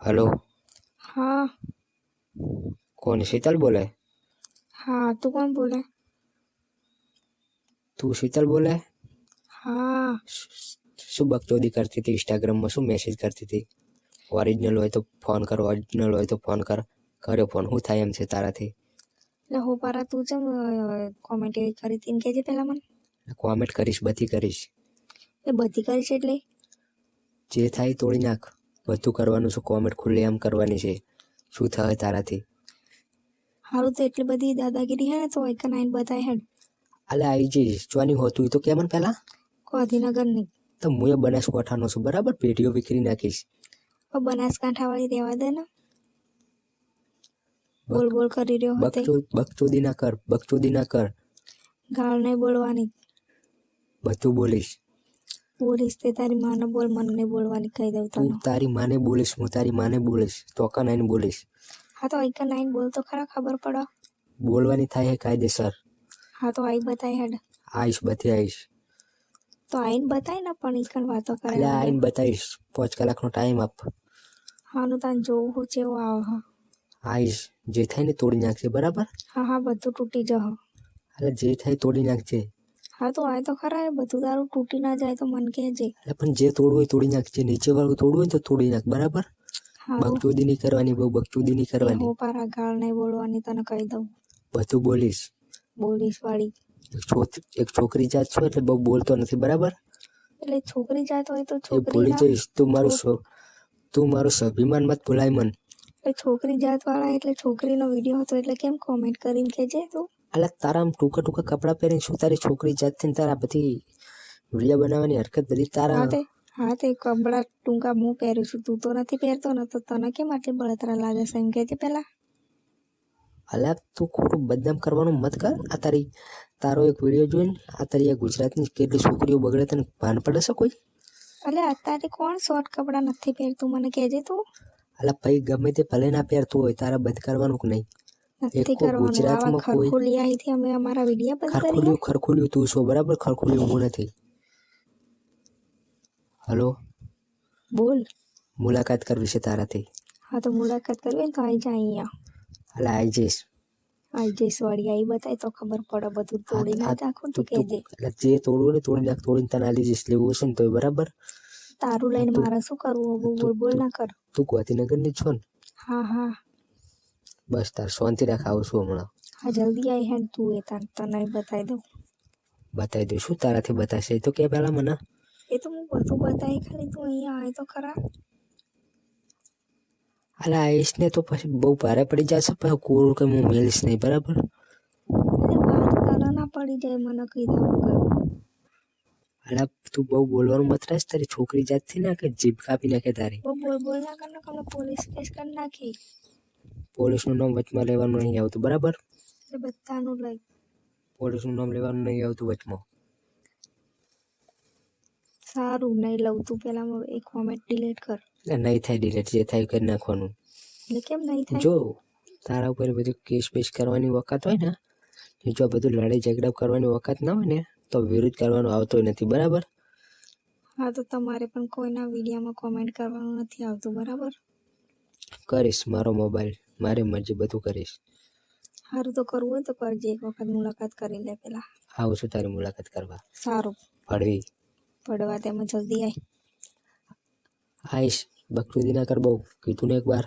Hello. હા. કોણ? શીતલ બોલે? હા તું કોણ બોલે? તું શીતલ બોલે? હા. શું બકચોદી કરતી હતી ઇન્સ્ટાગ્રામમાં? શું મેસેજ કરતી હતી? ઓરિજિનલ હોય તો ફોન કર ઓરિજિનલ હોય તો ફોન કર. કર્યો ફોન શું થાય એમ છે તારાથી? એટલે હું પારા તું જેમ કોમેન્ટ એવી કરી હતી. એમ કહેજે પહેલા મને? કોમેન્ટ કરીશ બધી કરીશ. એ બધી કરીશ એટલે? જે થાય તોડી નાખ. બધું કરવાનું છે કોમેન્ટ ખુલ્લી આમ કરવાની છે. શું થાય તારાથી? હારું તો એટલી બધી દાદાગીરી હે ને તો એક નાઈન બતાય હેડ. અલે આવી જઈશ જોવાની હોતું એ તો કેમ પહેલા. ગાંધીનગરની. તો હું એ બનાસકાંઠાનો છું બરાબર? પેટીઓ વિખરી નાખીશ. બનાસકાંઠાવાળી બનાસકાંઠા વાળી રહેવા દે ને. બોલ બોલ કરી રહ્યો હતો. બકચોદી ના કર બકચોદી ના કર. ગાળ નહીં બોલવાની. બધું બોલીશ. બોલીશ તે તારી માને બોલ મને બોલવાની કહી દઉં તું તને તારી માને બોલીશ હું તારી માને બોલીશ. તો ચોકા નાઈને બોલીશ? હા તો એક નાઈને બોલ તો ખરા ખબર પડો. બોલવાની થાય છે કાયદેસર હા તો આઈ બતાય હેડ. આવીશ બધી આવીશ તો આઈને બતાય ને પણ ઈકન વાતો કરે એટલે આવીને બતાવીશ. પાંચ કલાકનો ટાઈમ આપ. હાનું તાન જોવું હું ચેવું આવ હા. આવીશ જે થાય ને તોડી નાખજે બરાબર? હા હા બધું તૂટી જહ. એટલે જે થાય તોડી નાખજે. હા તો આ તો ખરા બધું તારું તૂટી ના જાય તો મન કહેજે એટલે પણ જે તોડવું હોય તોડી નાખજે નીચે વાળું તોડવું હોય તો તોડી નાખ બરાબર? બકચોદી નહીં કરવાની બહુ બકચોદી નહીં કરવાની. હું પારા ગાળ નહીં બોલવાની તને કહી દઉં. બધું બોલીશ. બોલીશ વાળી. એક છોકરી જાત છો એટલે બહુ બોલતો નથી બરાબર? એટલે છોકરી જાત હોય તો છોકરી ભૂલી જઈશ તું મારું શો તું મારું સ્વાભિમાન મત ભૂલાય મન. એટલે છોકરી જાત વાળા એટલે છોકરીનો વીડિયો હતો એટલે કેમ કોમેન્ટ કરીને કહેજે તું? અલા તારા આમ ટૂંકા ટૂંકા કપડાં પહેરીને શું તારી છોકરી જાત ને તારા બધી વીડિયો બનાવવાની હરકત બધી તારા હા તે હા તે કપડા ટૂંકા હું પહેરું છું. તું તો નથી પહેરતો ને તો તને કેમ આટલી બળતરા લાગે છે? એમ કહેજે પેલા અલા તું ખોટું બદનામ કરવાનું મત કર. આ તારી તારો એક વીડિયો જોઈને આ તારી ગુજરાતની કેટલી છોકરીઓ બગડે તને ભાન પડે છે કોઈ? અલે અત્યારે કોણ શોર્ટ કપડાં નથી પહેરતું? મને કહેજે તું. અલા ભાઈ ગમે તે ભલે ના પહેરતું હોય તારા બંધ કરવાનું કે નહીં? નથી કરવાનું આવા ગુજરાતમાં અહીંથી અમે અમારા વીડિયો બંધ કરી ખરખુલ્યું ખરખુલ્યું તું છો બરાબર ખરખુલ્યું હું નથી. હલો? બોલ. મુલાકાત કરવી છે તારાથી. હા તો મુલાકાત કરવી તો આવી જા અહીંયા. અલા આવી જઈશ. આવી જઈશ વળી આવી બતાય તો ખબર પડે બધું તોડી ના નાખું તું તું- કહેજે એટલે જે તોડવું ને તોડી નાખ તોડીને તને આલી જઈશ લેવું હશે ને તો બરાબર? તારું લઈને મારે શું કરવું? બોલ બોલ ના કર. તું ગોતીનગરની છો ને? હા હા. બસ તાર શાંતિ રાખ આવું છું હમણાં. હા જલ્દી આવી હેડ તું એ તાર તને બતાવી દઉં. બતાવી દઉં શું તારાથી બતાશે? તો કે પહેલાં મને. એ તો હું બધું બતાવી ખાલી તું અહીંયા આવે તો ખરા. અલા આવીશ ને તો પછી બહુ ભારે પડી જશે પછી કોરું કે હું મેલીશ નહીં બરાબર? ના પડી જાય મને કહી દઉં અલા તું બહુ બોલવાનું મત રાખ તારી છોકરી જાતથી ના કે જીભ કાપી નાખે તારી. બહુ બોલ બોલ ના કર ને પોલીસ કેસ કરી નાખી. પોલીસનું નામ વચમાં લેવાનું નહીં આવતું બરાબર? બધાનું લઈ. પોલીસનું નામ લેવાનું નહીં આવતું વચમાં. સારું નહીં લઉં તું પહેલા એ કોમેન્ટ ડિલીટ કર. એટલે નહીં થાય ડિલેટ જે થાય કરી નાખવાનું. એટલે કેમ નહીં થાય? જો તારા ઉપર બધું કેસ બેસ કરવાની વખત હોય ને જો બધું લડાઈ ઝઘડા કરવાની વખત ના હોય ને તો વિરોધ કરવાનો આવતો નથી બરાબર? હા તો તમારે પણ કોઈના વિડીયોમાં કોમેન્ટ કરવાનું નથી આવતું બરાબર? કરીશ મારો મોબાઈલ મારી મરજી બધું કરીશ. સારું તો કરવું હોય તો કરજે એક વખત મુલાકાત કરી લે પેલા. આવું છું તારી મુલાકાત કરવા. સારું. પડવી. પડવા તેમાં જલ્દી આય. આઈશ બકરી ના કર બહુ કીધું ને એકવાર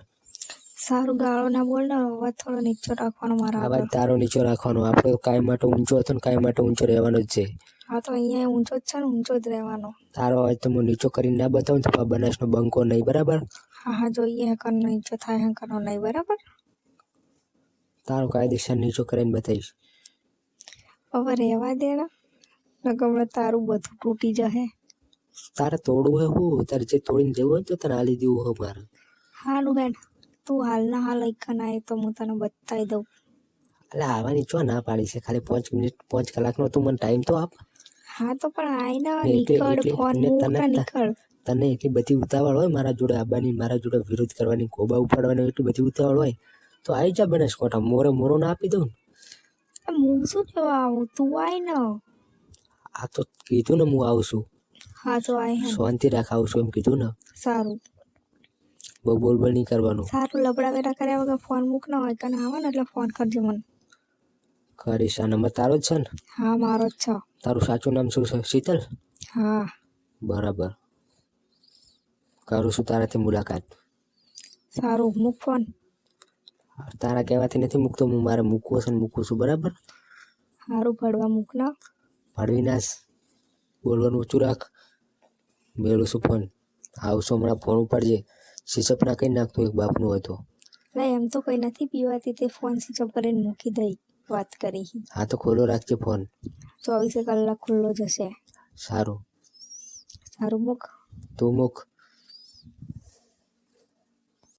સારું ગાળો ના બોલ ને અવાજ થોડો નીચો રાખવાનો મારા અવાજ તારો નીચો રાખવાનો. આપણે કાંઈ માટે ઊંચો હતો ને કાંઈ માટે ઊંચો રહેવાનો જ છે. હા તો અહીંયા ઊંચો જ છે ને ઊંચો જ રહેવાનો. તારો અવાજ તો હું નીચો કરીને ના બતાવું ને તો બનાસનો બંકો નહીં બરાબર? હા હા જોઈએ હકર નીચો થાય હકરનો નહીં બરાબર? તારો કાયદેસર નીચો કરીને બતાવીશ. હવે રહેવા દે ને નકર તારું બધું તૂટી જશે. તારે તોડવું હોય હું? તારે જે તોડીને જવું હોય તો તને હાલી દેવું હોય મારે. હાલું હેડ તું હાલના હાલ એક આય તો હું તને બતાવી દઉં. એટલે આવવાની ચો ના પાડી છે? ખાલી પાંચ મિનિટ પાંચ કલાકનો તું મને ટાઈમ તો આપ. હા તો પણ આઈના ને નીકળ ફોન ને તને ને નીકળ. તને એટલી બધી ઉતાવળ હોય મારા જોડે આબાની મારા જોડે વિરોધ કરવાની કોબા ઉપાડવાની એટલી બધી ઉતાવળ હોય તો આવી જા બનાસકોઠા મોરે મોરો ના આપી દઉં ને? હું શું જવા આવું? તું આય ને. આ તો કીધું ને હું આવું છું. હા તો આય શાંતિ રાખ આવું છું એમ કીધું ને? સારું. બહુ બોલ બોલ નહીં કરવાનું. સારું લબડા વેરા કર્યા વગર ફોન મૂક ના હોય કને આવે ને એટલે ફોન કરજે મને. કરીશ આ નંબર તારો જ છે ને? હા મારો જ છે. તારું સાચું નામ શું છે? શીતલ? હા. બરાબર. કરું છું તારાથી મુલાકાત? સારું મૂક ફોન. તારા કહેવાથી નથી મૂકતો હું મારે મૂકવો છે ને મૂકું છું બરાબર? સારું પડવા મૂકના ભળવી નાશ બોલવાનું ઊંચું રાખ. મેળું છું ફોન. આવશો હમણાં ફોન ઉપાડજે. શીશપ ના કઈ નાખતો એક બાપનું હતો ના એમ તો કઈ નથી પીવાતી તે ફોન સ્વિચ કરીને મૂકી દઈ. વાત કરી. હા તો ખોલો રાખજે ફોન. ચોવીસે કલાક ખુલ્લો જશે સારું. સારું મૂક. તું મૂક.